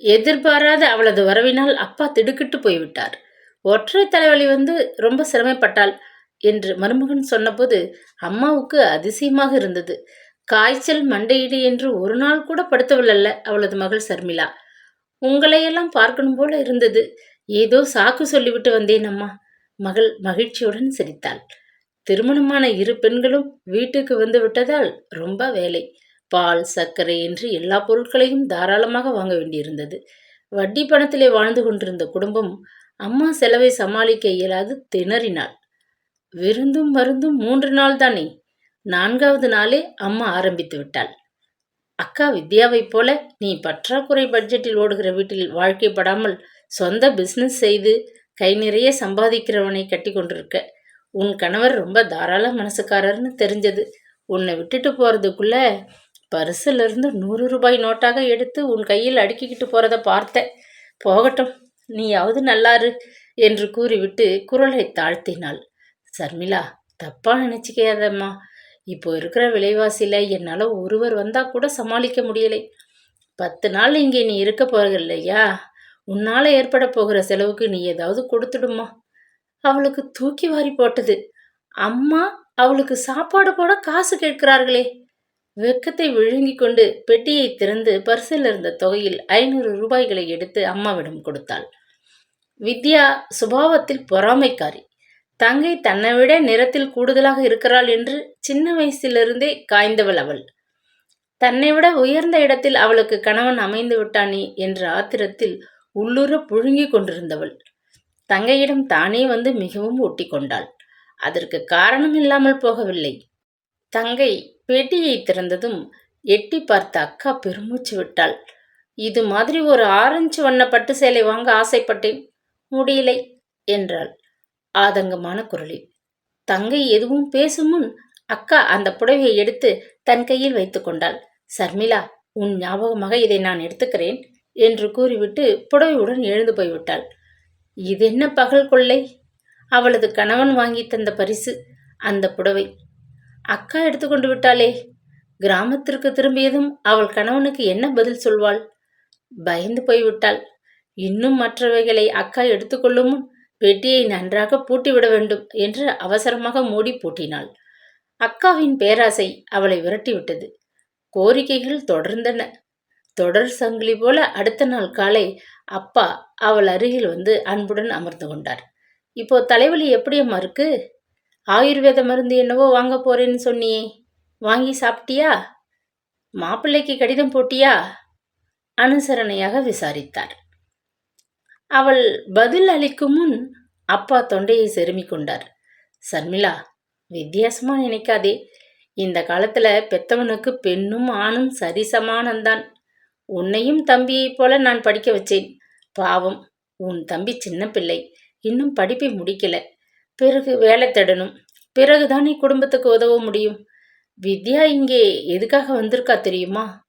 எதிர்பாராத அவளது வரவினால் அப்பா திடுக்கிட்டு போய்விட்டார். ஒற்றை தலைவலி வந்து ரொம்ப சிரமப்பட்டாள் என்று மருமகன் சொன்னபோது அம்மாவுக்கு அதிசயமாக இருந்தது. காய்ச்சல் மண்டையிடு என்று ஒரு நாள் கூட படுத்தவில்லை அவளது மகள் சர்மிளா. உங்களையெல்லாம் பார்க்கணும் போல இருந்தது. ஏதோ சாக்கு சொல்லிவிட்டு வந்தேன் அம்மா. மகள் மகிழ்ச்சியுடன் சிரித்தாள். திருமணமான இரு பெண்களும் வீட்டுக்கு வந்து விட்டதால் ரொம்ப வேலை. பால் சர்க்கரை என்று எல்லா பொருட்களையும் தாராளமாக வாங்க வேண்டியிருந்தது. வட்டி பணத்திலே வாழ்ந்து கொண்டிருந்த குடும்பம் அம்மா செலவை சமாளிக்க இயலாது திணறினாள். விருந்தும் மருந்தும் மூன்று நாள் தானே நான்காவது நாளே அம்மா ஆரம்பித்து விட்டாள். அக்கா வித்யாவைப் போல நீ பற்றாக்குறை பட்ஜெட்டில் ஓடுகிற வீட்டில் வாழ்க்கைப்படாமல் சொந்த பிஸ்னஸ் செய்து கை நிறைய சம்பாதிக்கிறவனை கட்டி கொண்டிருக்க உன் கணவர் ரொம்ப தாராள மனசுக்காரர்னு தெரிஞ்சது. உன்னை விட்டுட்டு போகிறதுக்குள்ள பரிசிலிருந்து நூறு ரூபாய் நோட்டாக எடுத்து உன் கையில் அடுக்கிக்கிட்டு போகிறத பார்த்தேன். போகட்டும் நீயாவது நல்லாரு என்று கூறிவிட்டு குரலை தாழ்த்தினாள். சர்மிளா தப்பாக நினச்சிக்காதம்மா. இப்போ இருக்கிற விலைவாசியில் என்னால் ஒருவர் வந்தால் கூட சமாளிக்க முடியலை. பத்து நாள் இங்கே நீ இருக்க போகிற இல்லையா? உன்னால் ஏற்பட போகிற செலவுக்கு நீ ஏதாவது கொடுத்துடுமா அவளுக்கு தூக்கி வாரி போட்டது. அம்மா அவளுக்கு சாப்பாடு போட காசு கேட்கிறார்களே. வெக்கத்தை விழுங்கி கொண்டு பெட்டியை திறந்து பர்சில் இருந்த தொகையில் ஐநூறு ரூபாய்களை எடுத்து அம்மாவிடம் கொடுத்தாள். வித்யா சுபாவத்தில் பொறாமைக்காரி. தங்கை தன்னை விட நிறத்தில் கூடுதலாக இருக்கிறாள் என்று சின்ன வயசிலிருந்தே காய்ந்தவள் அவள். தன்னை விட உயர்ந்த இடத்தில் அவளுக்கு கணவன் அமைந்து விட்டானே என்ற ஆத்திரத்தில் உள்ளுர புழுங்கிக் கொண்டிருந்தவள். தங்கையிடம் தானே வந்து மிகவும் ஒட்டி கொண்டாள். அதற்கு காரணம் இல்லாமல் போகவில்லை. தங்கை பெட்டியை திறந்ததும் எட்டி பார்த்த அக்கா பெருமூச்சு விட்டாள். இது மாதிரி ஒரு ஆரஞ்சு வண்ண பட்டு சேலை வாங்க ஆசைப்பட்டேன். முடியலை என்றாள். ஆதங்கமான குரலில். தங்கை எதுவும் பேசும் முன் அக்கா அந்த புடவையை எடுத்து தன் கையில் வைத்து கொண்டாள். சர்மிளா உன் ஞாபகமாக இதை நான் எடுத்துக்கிறேன் என்று கூறிவிட்டு புடவையுடன் எழுந்து போய்விட்டாள். இது என்ன பகல் கொள்ளை? அவளது கணவன் வாங்கி தந்த பரிசு. அந்த புடவை அக்கா எடுத்துக்கொண்டு விட்டாளே. கிராமத்திற்கு திரும்பியதும் அவள் கணவனுக்கு என்ன பதில் சொல்வாள்? பயந்து போய்விட்டாள். இன்னும் மற்றவைகளை அக்கா எடுத்துக்கொள்ளும் முன் பெட்டியை நன்றாக பூட்டிவிட வேண்டும் என்று அவசரமாக மூடி பூட்டினாள். அக்காவின் பேராசை அவளை விரட்டிவிட்டது. கோரிக்கைகள் தொடர்ந்தன. தொடர் சங்கிலி போல அடுத்த நாள் காலை அப்பா அவள் அருகில் வந்து அன்புடன் அமர்ந்து கொண்டார். இப்போ தலைவலி எப்படி அம்மா இருக்கு? ஆயுர்வேத மருந்து என்னவோ வாங்க போறேன்னு சொன்னியே. வாங்கி சாப்பிட்டியா? மாப்பிள்ளைக்கு கடிதம் போட்டியா? அனுசரணையாக விசாரித்தார். அவள் பதில் அளிக்கும் முன் அப்பா தொண்டையை செருமி கொண்டார். சர்மிளா வித்தியாசமா நினைக்காதே. இந்த காலத்துல பெத்தவனுக்கு பெண்ணும் ஆணும் சரிசமானந்தான் உன்னையும் தம்பியைப் போல நான் படிக்க வச்சேன். பாவம் உன் தம்பி சின்ன பிள்ளை. இன்னும் படிப்பை முடிக்கல. பிறகு வேலை தேடணும். பிறகுதான் நீ குடும்பத்துக்கு உதவ முடியும். வித்யா இங்கே எதுக்காக வந்திருக்கா தெரியுமா?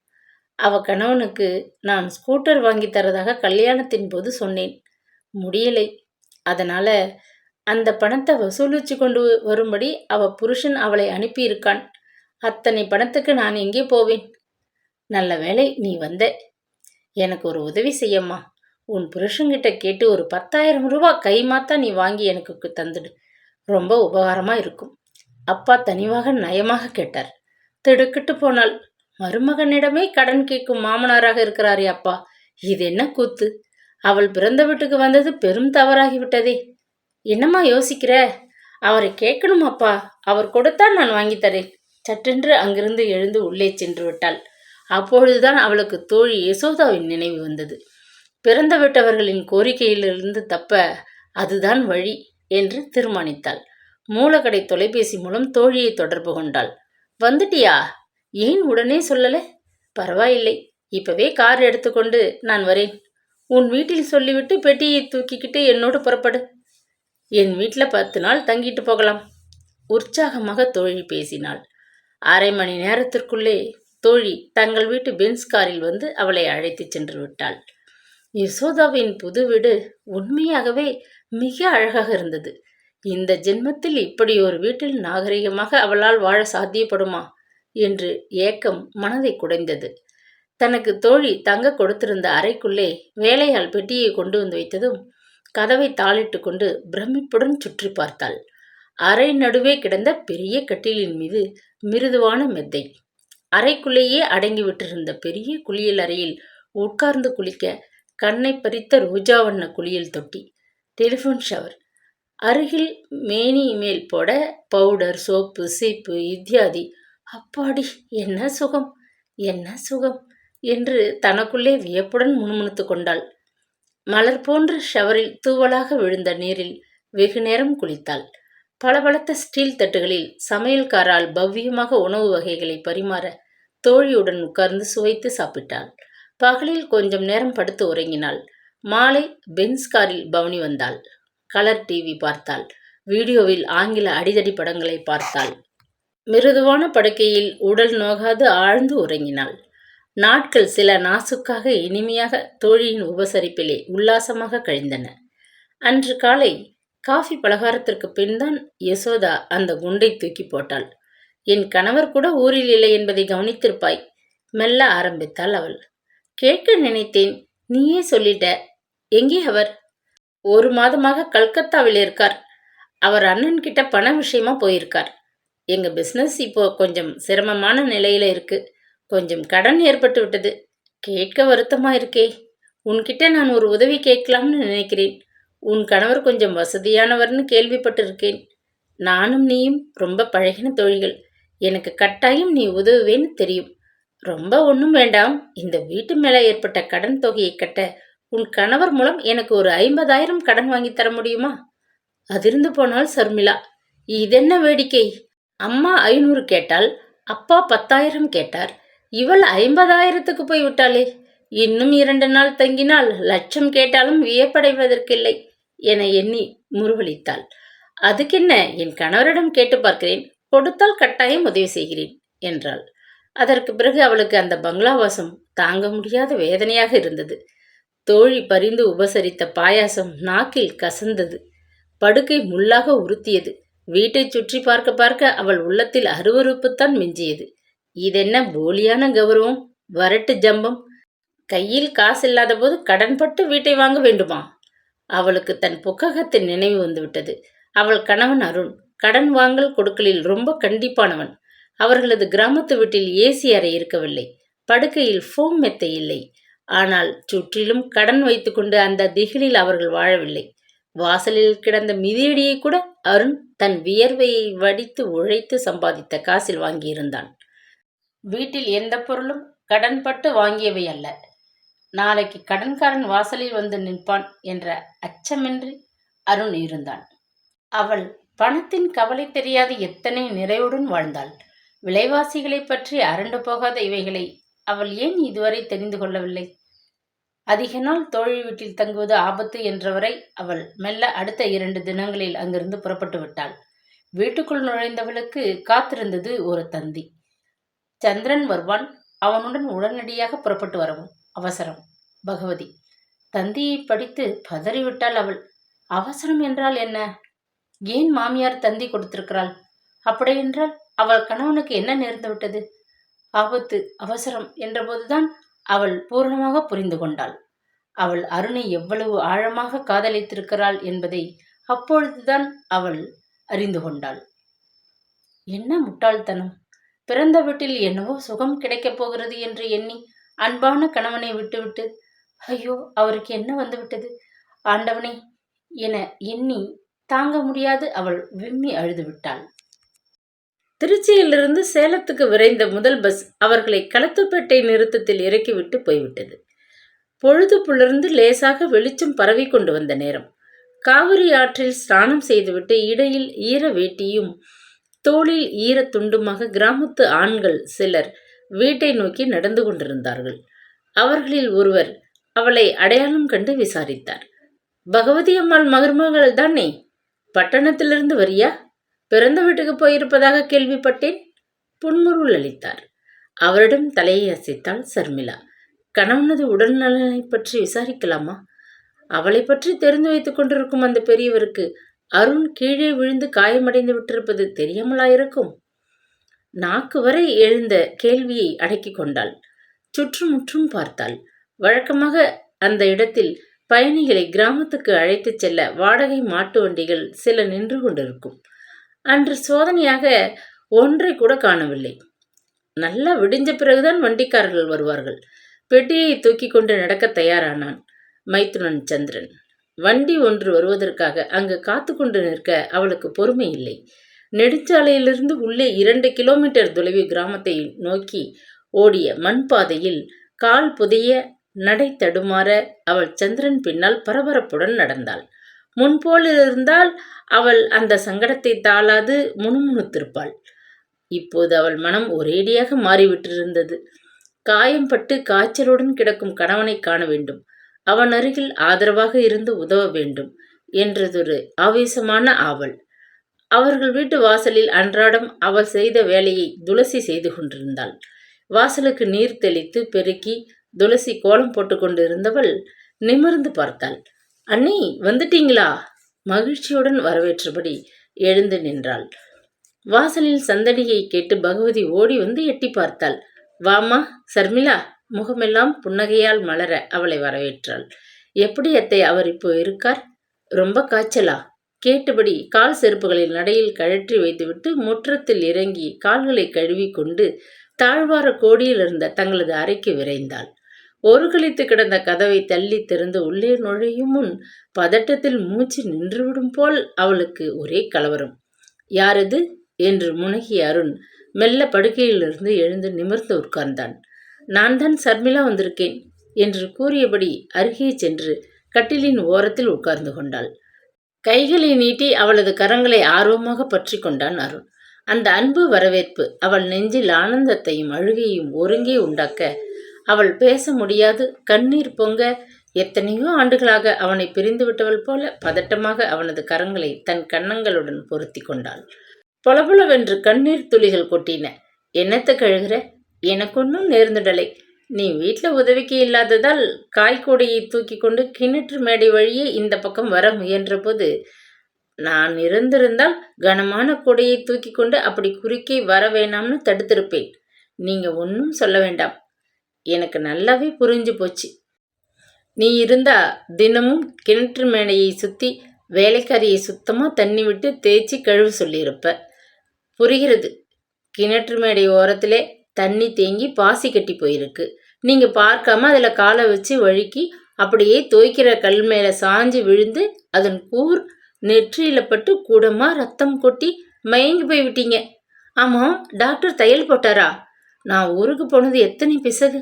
அவ கணவனுக்கு நான் ஸ்கூட்டர் வாங்கி தரதாக கல்யாணத்தின் போது சொன்னேன். முடியலை. அதனால அந்த பணத்தை வசூலிச்சு கொண்டு வரும்படி அவ புருஷன் அவளை அனுப்பியிருக்கான். அத்தனை பணத்துக்கு நான் எங்கே போவேன்? நல்ல வேலை நீ வந்த. எனக்கு ஒரு உதவி செய்யம்மா. உன் புருஷங்கிட்ட கேட்டு ஒரு பத்தாயிரம் ரூபா கை மாத்தா நீ வாங்கி எனக்கு தந்துடு. ரொம்ப உபகாரமாக இருக்கும். அப்பா தனிவாக நயமாக கேட்டார். திடுக்கிட்டு போனாள். மருமகனிடமே கடன் கேட்கும் மாமனாராக இருக்கிறாரே அப்பா. இது என்ன கூத்து? அவள் பிறந்த வீட்டுக்கு வந்தது பெரும் தவறாகிவிட்டதே என்னம்மா யோசிக்கிற? அவரை கேட்கணும் அப்பா. அவர் கொடுத்தால் நான் வாங்கித்தரேன் சட்டென்று அங்கிருந்து எழுந்து உள்ளே சென்று விட்டாள். அப்பொழுதுதான் அவளுக்கு தோழி யசோதாவின் நினைவு வந்தது. பிறந்த விட்டவர்களின் கோரிக்கையிலிருந்து தப்ப அதுதான் வழி என்று தீர்மானித்தாள். மூலக்கடை தொலைபேசி மூலம் தோழியை தொடர்பு கொண்டாள். வந்துட்டியா? ஏன் உடனே சொல்லலை? பரவாயில்லை. இப்பவே கார் எடுத்துக்கொண்டு நான் வரேன். உன் வீட்டில் சொல்லிவிட்டு பெட்டியை தூக்கிக்கிட்டு என்னோடு புறப்படு. என் வீட்டில் பத்து நாள் தங்கிட்டு போகலாம். உற்சாகமாக தோழி பேசினாள். அரை மணி நேரத்திற்குள்ளே தோழி தங்கள் வீட்டு பென்ஸ் காரில் வந்து அவளை அழைத்துச் சென்று விட்டாள். யசோதாவின் புது வீடு உண்மையாகவே மிக அழகாக இருந்தது. இந்த ஜென்மத்தில் இப்படி ஒரு வீட்டில் நாகரிகமாக அவளால் வாழ சாத்தியப்படுமா? என்று ஏக்கம் மனதை குடைந்தது. தனக்கு தோழி தங்க கொடுத்திருந்த அறைக்குள்ளே வேலையாள் பெட்டியை கொண்டு வந்து வைத்ததும் கதவை தாளிட்டு கொண்டு பிரமிப்புடன் சுற்றி பார்த்தாள். அறை நடுவே கிடந்த பெரிய கட்டிலின் மீது மிருதுவான மெத்தை. அறைக்குள்ளேயே அடங்கி விட்டிருந்த பெரிய குளியல் அறையில் உட்கார்ந்து குளிக்க கண்ணை பறித்த ரோஜா வண்ண குளியல் தொட்டி. Telephone shower. அருகில் மேனி மேல் போட பவுடர் சோப்பு சீப்பு இத்தியாதி. அப்பாடி என்ன சுகம்? என்ன சுகம்? என்று தனக்குள்ளே வியப்புடன் முணுமுணுத்து கொண்டாள். மலர் போன்ற ஷவரில் தூவலாக விழுந்த நீரில் வெகு நேரம் குளித்தாள். பளபளத்த ஸ்டீல் தட்டுகளில் சமையல்காரால் பவ்யமாக உணவு வகைகளை பரிமாற தோழியுடன் உட்கார்ந்து சுவைத்து சாப்பிட்டாள். பகலில் கொஞ்சம் நேரம் படுத்து உறங்கினாள். மாலை பென்ஸ் காரில் பவனி வந்தாள். கலர் டிவி பார்த்தாள். வீடியோவில் ஆங்கில அடிதடி படங்களை பார்த்தாள். மிருதுவான படுக்கையில் உடல் நோகாது ஆழ்ந்து உறங்கினாள். நாட்கள் சில நாசுக்காக இனிமையாக தோழியின் உபசரிப்பிலே உல்லாசமாக கழிந்தன. அன்று காலை காஃபி பலகாரத்திற்கு பின்தான் யசோதா அந்த குண்டை தூக்கி போட்டாள். என் கணவர் கூட ஊரில் இல்லை என்பதை கவனித்திருப்பாய். மெல்ல ஆரம்பித்தாள் அவள். கேட்க நினைத்தேன். நீயே சொல்லிட்ட. எங்கே அவர்? ஒரு மாதமாக கல்கத்தாவில் இருக்கார். அவர் அண்ணன் கிட்ட பண விஷயமா போயிருக்கார். எங்க பிஸ்னஸ் இப்போ கொஞ்சம் சிரமமான நிலையில இருக்கு. கொஞ்சம் கடன் ஏற்பட்டு விட்டது. கேட்க வருத்தமா இருக்கே. உன்கிட்ட நான் ஒரு உதவி கேட்கலாம்னு நினைக்கிறேன். உன் கணவர் கொஞ்சம் வசதியானவர்னு கேள்விப்பட்டிருக்கேன். நானும் நீயும் ரொம்ப பழகின தொழில்கள் எனக்கு கட்டாயம் நீ உதவுவேன்னு தெரியும். ரொம்ப ஒன்றும் வேண்டாம். இந்த வீட்டு மேலே ஏற்பட்ட கடன் தொகையை கட்ட உன் கணவர் மூலம் எனக்கு ஒரு ஐம்பதாயிரம் கடன் வாங்கி தர முடியுமா? அதிர்ந்து போனால் சர்மிளா. இதென்ன வேடிக்கை? அம்மா ஐநூறு கேட்டால் அப்பா பத்தாயிரம் கேட்டார். இவள் ஐம்பதாயிரத்துக்கு போய் விட்டாளே. இன்னும் இரண்டு நாள் தங்கினால் லட்சம் கேட்டாலும் வியப்படைவதற்கில்லை என எண்ணி முருவளித்தாள் அதுக்கென்ன என் கணவரிடம் கேட்டு பார்க்கிறேன். கொடுத்தால் கட்டாயம் உதவி செய்கிறேன் என்றாள். அதற்கு பிறகு அவளுக்கு அந்த பங்களாவாசம் தாங்க முடியாத வேதனையாக இருந்தது. தோழி பறிந்து உபசரித்த பாயாசம் நாக்கில் கசந்தது. படுக்கை முள்ளாக உறுத்தியது. வீட்டை சுற்றி பார்க்க பார்க்க அவள் உள்ளத்தில் அருவறுப்புத்தான் மிஞ்சியது. இதென்ன போலியான கௌரவம்? வரட்டு ஜம்பம். கையில் காசு இல்லாத போது கடன்பட்டு வீட்டை வாங்க வேண்டுமா? அவளுக்கு தன் புக்ககத்தின் நினைவு வந்துவிட்டது. அவள் கணவன் அருண் கடன் வாங்கல் கொடுக்கலில் ரொம்ப கண்டிப்பானவன். அவர்களது கிராமத்து வீட்டில் ஏசி அறை இருக்கவில்லை. படுக்கையில் ஃபோம் மெத்தை இல்லை. ஆனால் சுற்றிலும் கடன் வைத்துக்கொண்டு அந்த திகிலில் அவர்கள் வாழவில்லை. வாசலில் கிடந்த மிதியடியை கூட அருண் தன் வியர்வையை வடித்து உழைத்து சம்பாதித்த காசில் வாங்கியிருந்தான். வீட்டில் எந்த பொருளும் கடன்பட்டு வாங்கியவை அல்ல. நாளைக்கு கடன்காரன் வாசலில் வந்து நிற்பான் என்ற அச்சமின்றி அருண் இருந்தான். அவள் பணத்தின் கவலை தெரியாத எத்தனை நிறைவுடன் வாழ்ந்தாள். விலைவாசிகளை பற்றி அரண்டு போகாத இவைகளை அவள் ஏன் இதுவரை தெரிந்து கொள்ளவில்லை? அதிக நாள் தோழி வீட்டில் தங்குவது ஆபத்து என்றவரை அவள் மெல்ல அடுத்த இரண்டு தினங்களில் அங்கிருந்து புறப்பட்டு விட்டாள். வீட்டுக்குள் நுழைந்தவளுக்கு காத்திருந்தது ஒரு தந்தி. சந்திரன் வருவான் அவனுடன் உடனடியாக புறப்பட்டு வரவும் அவசரம். பகவதி தந்தியை படித்து பதறிவிட்டாள் அவள். அவசரம் என்றால் என்ன? ஏன் மாமியார் தந்தி கொடுத்திருக்கிறாள்? அப்படியென்றால் அவள் கணவனுக்கு என்ன நேர்ந்து விட்டது? ஆபத்து அவசரம் என்றபோதுதான் அவள் பூரணமாக புரிந்து கொண்டாள். அவள் அருணை எவ்வளவு ஆழமாக காதலித்திருக்கிறாள் என்பதை அப்பொழுதுதான் அவள் அறிந்து கொண்டாள். என்ன முட்டாள்தனம்? பிறந்த வீட்டில் என்னவோ சுகம் கிடைக்கப் போகிறது என்று எண்ணி அன்பான கணவனை விட்டுவிட்டு ஐயோ அவருக்கு என்ன வந்துவிட்டது ஆண்டவனே என எண்ணி தாங்க முடியாது அவள் விம்மி அழுது விட்டாள். திருச்சியிலிருந்து சேலத்துக்கு விரைந்த முதல் பஸ் அவர்களை களத்துப்பேட்டை நிறுத்தத்தில் இறக்கிவிட்டு போய்விட்டது. பொழுது புலர்ந்து லேசாக வெளிச்சம் பரவி கொண்டு வந்த நேரம். காவிரி ஆற்றில் ஸ்நானம் செய்துவிட்டு இடையில் ஈர வேட்டியும் தோளில் ஈர துண்டுமாக கிராமத்து ஆண்கள் சிலர் வீட்டை நோக்கி நடந்து கொண்டிருந்தார்கள். அவர்களில் ஒருவர் அவளை அடையாளம் கண்டு விசாரித்தார். பகவதி அம்மாள் மகர்மகள் தானே பட்டணத்திலிருந்து வரியா? பிறந்த வீட்டுக்கு போயிருப்பதாக கேள்விப்பட்டேன். புன்முருள் அளித்தார். அவரிடம் தலையை அசைத்தாள் சர்மிளா. கணவனது உடல்நலனை பற்றி விசாரிக்கலாமா? அவளை பற்றி தெரிந்து வைத்துக் கொண்டிருக்கும் அந்த பெரியவருக்கு அருண் கீழே விழுந்து காயமடைந்து விட்டிருப்பது தெரியாமலாயிருக்கும்? நாக்கு வரை எழுந்த கேள்வியை அடக்கிக் கொண்டாள். சுற்றுமுற்றும் பார்த்தாள். வழக்கமாக அந்த இடத்தில் பயணிகளை கிராமத்துக்கு அழைத்துச் செல்ல வாடகை மாட்டு வண்டிகள் சில நின்று கொண்டிருக்கும். அன்று சோதனையாக ஒன்றை கூட காணவில்லை. நல்லா விடிஞ்ச பிறகுதான் வண்டிக்காரர்கள் வருவார்கள். பெட்டியை தூக்கி கொண்டு நடக்க தயாரானான் மைத்துனன் சந்திரன். வண்டி ஒன்று வருவதற்காக அங்கு காத்து கொண்டு நிற்க அவளுக்கு பொறுமை இல்லை. நெடுஞ்சாலையிலிருந்து உள்ளே இரண்டு கிலோமீட்டர் தொலைவு கிராமத்தை நோக்கி ஓடிய மண் பாதையில் கால் புதிய நடை தடுமாற அவள் சந்திரன் பின்னால் பரபரப்புடன் நடந்தாள். முன்போல் இருந்தால் அவள் அந்த சங்கடத்தை தாளாது முணுமுணுத்திருப்பாள். இப்போது அவள் மனம் ஒரேடியாக மாறிவிட்டிருந்தது. காயம் பட்டு காய்ச்சலுடன் கிடக்கும் கணவனை காண வேண்டும். அவன் அருகில் ஆதரவாக இருந்து உதவ வேண்டும் என்றதொரு ஆவேசமான ஆவல். அவர்கள் வீட்டு வாசலில் அன்றாடம் அவள் செய்த வேலையை துளசி செய்து கொண்டிருந்தாள். வாசலுக்கு நீர் தெளித்து பெருக்கி துளசி கோலம் போட்டு கொண்டிருந்தவள் நிமிர்ந்து பார்த்தாள். அண்ணி வந்துட்டீங்களா? மகிழ்ச்சியுடன் வரவேற்றபடி எழுந்து நின்றாள். வாசலில் சந்தடியை கேட்டு பகவதி ஓடி வந்து எட்டி பார்த்தாள். வாமா சர்மிளா முகமெல்லாம் புன்னகையால் மலர அவளை வரவேற்றாள். எப்படி அத்தை அவர் இப்போ இருக்கார்? ரொம்ப காய்ச்சலா? கேட்டபடி கால் செருப்புகளில் நடையில் கழற்றி வைத்துவிட்டு முற்றத்தில் இறங்கி கால்களை கழுவி கொண்டு தாழ்வார கோடியில் இருந்த தங்களது அறைக்கு விரைந்தாள். ஒரு கழித்து கிடந்த கதவை தள்ளி திறந்து உள்ளே நுழையும் முன் பதட்டத்தில் மூச்சு நின்றுவிடும் போல் அவளுக்கு ஒரே கலவரம். யாரது? என்று முனகி அருண் மெல்ல படுக்கையிலிருந்து எழுந்து நிமிர்ந்து உட்கார்ந்தான். நான் தான் சர்மிளா வந்திருக்கேன் என்று கூறியபடி அருகே சென்று கட்டிலின் ஓரத்தில் உட்கார்ந்து கொண்டாள். கைகளை நீட்டி அவளது கரங்களை ஆர்வமாக பற்றி கொண்டான் அருண். அந்த அன்பு வரவேற்பு அவள் நெஞ்சில் ஆனந்தத்தையும் அழுகையும் ஒருங்கே உண்டாக்க அவள் பேச முடியாது. கண்ணீர் பொங்க எத்தனையோ ஆண்டுகளாக அவனை பிரிந்து விட்டவள் போல பதட்டமாக அவனது கரங்களை தன் கன்னங்களுடன் பொருத்தி கொண்டாள். பொலபொலவென்று கண்ணீர் துளிகள் கொட்டின. என்னத்தை கழுகிற? எனக்கொன்னும் நேர்ந்துடலை. நீ வீட்டில் உதவிக்கு இல்லாததால் காய்கொடியை தூக்கி கொண்டு கிணற்று மேடை வழியே இந்த பக்கம் வர முயன்றபோது நான் இருந்திருந்தால் கனமான கொடையை தூக்கி கொண்டு அப்படி குறுக்கே வர வேணாம்னு தடுத்திருப்பேன். நீங்க ஒன்றும் சொல்ல வேண்டாம். எனக்கு நல்லாவே புரிஞ்சு போச்சு. நீ இருந்தா தினமும் கிணற்று மேடையை சுற்றி வேலைக்காரியை சுத்தமாக தண்ணி விட்டு தேய்ச்சி கழுவு சொல்லியிருப்ப. புரிகிறது. கிணற்று மேடை ஓரத்திலே தண்ணி தேங்கி பாசி கட்டி போயிருக்கு. நீங்கள் பார்க்காம அதில் காலை வச்சு வழுக்கி அப்படியே தோய்க்கிற கல் மேலே சாஞ்சு விழுந்து அதன் கூர் நெற்றியில் பட்டு கூடமாக ரத்தம் கொட்டி மயங்கி போய் விட்டீங்க ஆமாம் டாக்டர் தையல் போட்டாரா? நான் ஊருக்கு போனது எத்தனை பிசகு?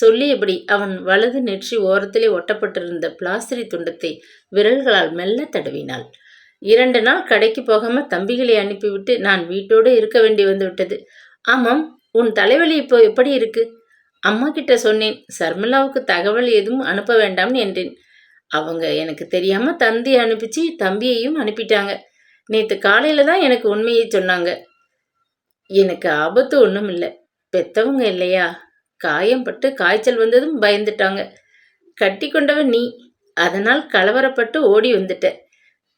சொல்லியபடி அவன் வலது நெற்றி ஓரத்திலே ஒட்டப்பட்டிருந்த பிளாஸ்டரி துண்டத்தை விரல்களால் மெல்ல தடவினாள். இரண்டு நாள் கடைக்கு போகாம தம்பிகளை அனுப்பிவிட்டு நான் வீட்டோடு இருக்க வேண்டி வந்து விட்டது ஆமாம் உன் தலைவலி இப்போ எப்படி இருக்கு? அம்மா கிட்ட சொன்னேன் சர்மிளாவுக்கு தகவல் எதுவும் அனுப்ப வேண்டாம்னு என்றேன். அவங்க எனக்கு தெரியாம தந்தி அனுப்பிச்சு தம்பியையும் அனுப்பிட்டாங்க. நேற்று காலையில தான் எனக்கு உண்மையை சொன்னாங்க. எனக்கு ஆபத்து ஒன்றும் இல்லை பெத்தவங்க இல்லையா? காயம்பட்டு காய்ச்சல் வந்ததும் பயந்துட்டாங்க. கட்டி கொண்டவன் நீ. அதனால் கலவரப்பட்டு ஓடி வந்துட்ட.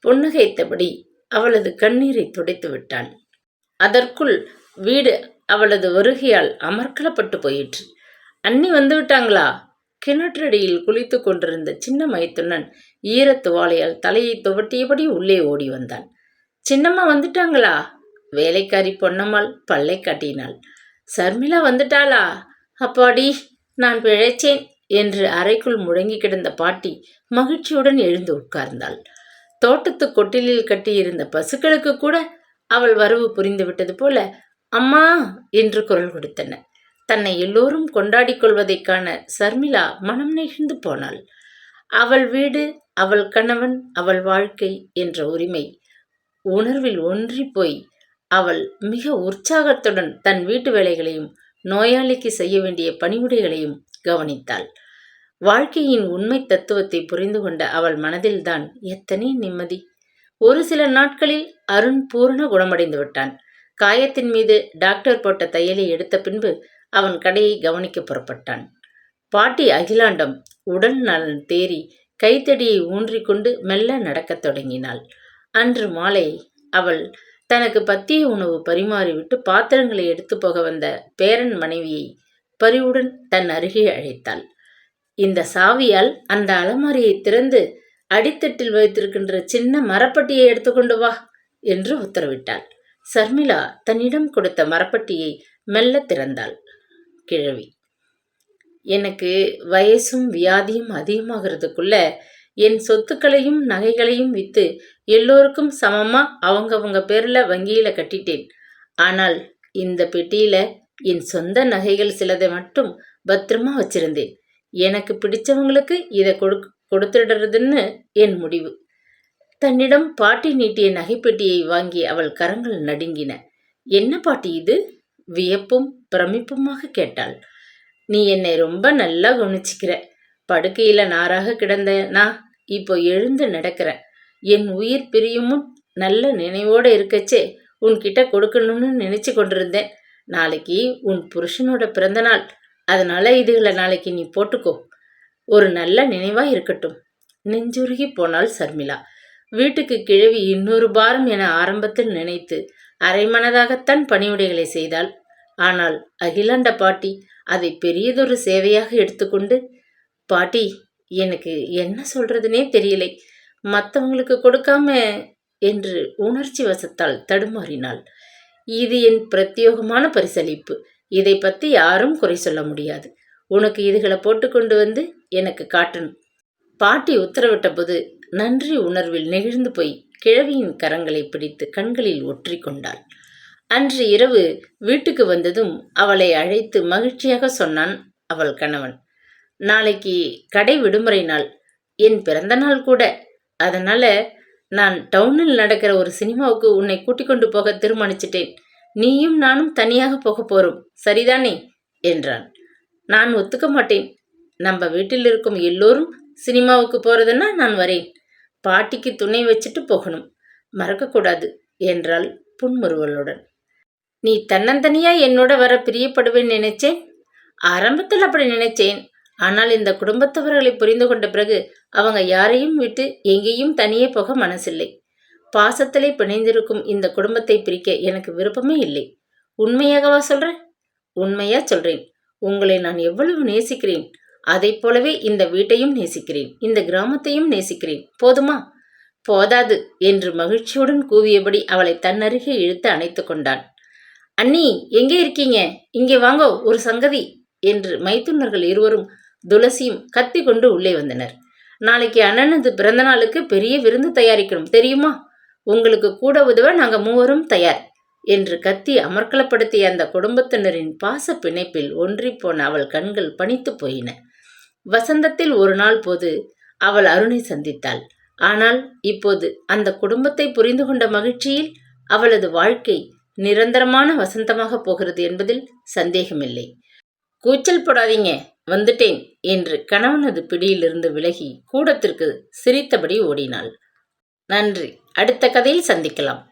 புன்னகைத்தபடி அவளது கண்ணீரை துடைத்து விட்டான் அதற்குள் வீடு அவளது வருகையால் அமர்க்கலப்பட்டு போயிற்று. அண்ணி வந்து விட்டாங்களா? கிணற்றடியில் குளித்து கொண்டிருந்த சின்ன மைத்துனன் ஈரத்துவாலையால் தலையை துவட்டியபடி உள்ளே ஓடி வந்தான். சின்னம்மா வந்துட்டாங்களா? வேலைக்காரி பொன்னம்மாள் பல்லை காட்டினாள். சர்மிளா வந்துட்டாளா? அப்பாடி நான் பிழைச்சேன் என்று அறைக்குள் முடங்கி கிடந்த பாட்டி மகிழ்ச்சியுடன் எழுந்து உட்கார்ந்தாள். தோட்டத்து கொட்டிலில் கட்டியிருந்த பசுக்களுக்கு கூட அவள் வரவு புரிந்துவிட்டது போல அம்மா என்று குரல் கொடுத்தன. தன்னை எல்லோரும் கொண்டாடிக் கொள்வதைக் காண சர்மிளா மனம் நெகிழ்ந்து போனாள். அவள் வீடு அவள் கணவன் அவள் வாழ்க்கை என்ற உரிமை உணர்வில் ஒன்றி போய் அவள் மிக உற்சாகத்துடன் தன் வீட்டு வேலைகளையும் நோயாளிக்கு செய்ய வேண்டிய பணிவுடைகளையும் கவனித்தாள். வாழ்க்கையின் உண்மை தத்துவத்தை புரிந்து கொண்ட அவள் மனதில்தான் எத்தனை நிம்மதி. ஒரு சில நாட்களில் அருண் பூரண குணமடைந்து விட்டான். காயத்தின் மீது டாக்டர் போட்ட தையலை எடுத்த பின்பு அவன் கடையை கவனிக்க புறப்பட்டான். பாட்டி அகிலாண்டம் உடல் நலன் தேறி கைத்தடியை ஊன்றிக்கொண்டு மெல்ல நடக்கத் தொடங்கினாள். அன்று மாலை அவள் தனக்கு பத்திய உணவு பரிமாறிவிட்டு பாத்திரங்களை எடுத்து போக வந்த பேரன் மனைவியை பரிவுடன் தன் அருகே அழைத்தாள். இந்த சாவியால் அந்த அலமாரியை திறந்து அடித்தட்டில் வைத்திருக்கின்ற சின்ன மரப்பட்டியை எடுத்துக்கொண்டு வா என்று உத்தரவிட்டாள். சர்மிளா தன்னிடம் கொடுத்த மரப்பட்டியை மெல்ல திறந்தாள். கிழவி எனக்கு வயசும் வியாதியும் அதிகமாகிறதுக்குள்ள என் சொத்துக்களையும் நகைகளையும் விற்று எல்லோருக்கும் சமமா அவங்கவங்க பேர்ல வங்கியில கட்டிட்டேன். ஆனால் இந்த பெட்டியில என் சொந்த நகைகள் சிலதை மட்டும் பத்திரமா வச்சிருந்தேன். எனக்கு பிடிச்சவங்களுக்கு இதை கொடு கொடுத்துடுறதுன்னு என் முடிவு. தன்னிடம் பாட்டி நீட்டிய நகைப்பெட்டியை வாங்கி அவள் கரங்கள் நடுங்கின. என்ன பாட்டி இது? வியப்பும் பிரமிப்புமாக கேட்டாள். நீ என்னை ரொம்ப நல்லா கவனிச்சிக்கிற. படுக்கையில நாராக கிடந்த நான் இப்போ எழுந்து நடக்கிறேன் என் உயிர் பிரியுமுன் நல்ல நினைவோடு இருக்கச்சே உன்கிட்ட கொடுக்கணும்னு நினைச்சு கொண்டிருந்தேன். நாளைக்கு உன் புருஷனோட பிறந்தநாள் அதனால் அதனால இதுகளை நாளைக்கு நீ போட்டுக்கோ. ஒரு நல்ல நினைவா இருக்கட்டும். நெஞ்சுருகி போனாள் சர்மிளா. வீட்டுக்கு கிழவி இன்னொரு பாரம் என ஆரம்பத்தில் நினைத்து அரைமனதாகத்தான் பணிவிடைகளை செய்தாள். ஆனால் அகிலாண்ட பாட்டி அதை பெரியதொரு சேவையாக எடுத்துக்கொண்டு பாட்டி எனக்கு என்ன சொல்றதுனே தெரியலை. மற்றவங்களுக்கு கொடுக்காம என்று உணர்ச்சி வசத்தால் தடுமாறினாள். இது என் பிரத்யோகமான பரிசளிப்பு. இதை பற்றி யாரும் குறை சொல்ல முடியாது. உனக்கு இதுகளை போட்டுக்கொண்டு வந்து எனக்கு காட்டணும். பாட்டி உத்தரவிட்ட போது நன்றி உணர்வில் நெகிழ்ந்து போய் கிழவியின் கரங்களை பிடித்து கண்களில் ஒற்றி கொண்டாள். அன்று இரவு வீட்டுக்கு வந்ததும் அவளை அழைத்து மகிழ்ச்சியாக சொன்னான் அவள் கணவன். நாளைக்கு கடை விடுமுறை நாள். என் பிறந்த நாள் கூட அதனால் நான் டவுனில் நடக்கிற ஒரு சினிமாவுக்கு உன்னை கூட்டிக் கொண்டு போக தீர்மானிச்சிட்டேன். நீயும் நானும் தனியாக போக போகிறோம் சரிதானே? என்றான். நான் ஒத்துக்க மாட்டேன். நம்ம வீட்டில் இருக்கும் எல்லோரும் சினிமாவுக்கு போகிறதுன்னா நான் வரேன். பாட்டிக்கு துணை வச்சுட்டு போகணும். மறக்கக்கூடாது என்றாள் புன்முறுவலுடன். நீ தன்னந்தனியா என்னோட வர பிரியப்படுவேன் நினைச்சேன்? ஆரம்பத்தில் அப்படி நினைச்சேன். ஆனால் இந்த குடும்பத்தவர்களை புரிந்து கொண்ட பிறகு அவங்க யாரையும் விட்டு எங்கேயும் தனியே போக மனசில்லை. பாசத்திலே பிணைந்திருக்கும் இந்த குடும்பத்தை பிரிக்க எனக்கு விருப்பமே இல்லை. உண்மையாகவா சொல்கிறேன் உண்மையா சொல்றேன். உங்களை நான் எவ்வளவு நேசிக்கிறேன்? அதை போலவே இந்த வீட்டையும் நேசிக்கிறேன். இந்த கிராமத்தையும் நேசிக்கிறேன். போதுமா? போதாது என்று மகிழ்ச்சியுடன் கூவியபடி அவளை தன்னருகே இழுத்து அணைத்து கொண்டான். அண்ணி எங்கே இருக்கீங்க? இங்கே வாங்கோ ஒரு சங்கதி என்று மைத்துனர்கள் இருவரும் துளசியும் கத்தி கொண்டு உள்ளே வந்தனர். நாளைக்கு அண்ணனது பிறந்த நாளுக்கு பெரிய விருந்து தயாரிக்கணும் தெரியுமா? உங்களுக்கு கூட உதவ நாங்கள் மூவரும் தயார் என்று கத்தி அமர்க்கலப்படுத்திய அந்த குடும்பத்தினரின் பாச பிணைப்பில் ஒன்றிப்போன அவள் கண்கள் பணித்து போயின. வசந்தத்தில் ஒரு நாள் போது அவள் அருணை சந்தித்தாள். ஆனால் இப்போது அந்த குடும்பத்தை புரிந்து கொண்ட மகிழ்ச்சியில் அவளது வாழ்க்கை நிரந்தரமான வசந்தமாக போகிறது என்பதில் சந்தேகமில்லை. கூச்சல் போடாதீங்க. வந்துட்டேன் என்று கணவனது பிடியிலிருந்து விலகி கூடத்திற்கு சிரித்தபடி ஓடினாள். நன்றி. அடுத்த கதையில் சந்திக்கலாம்.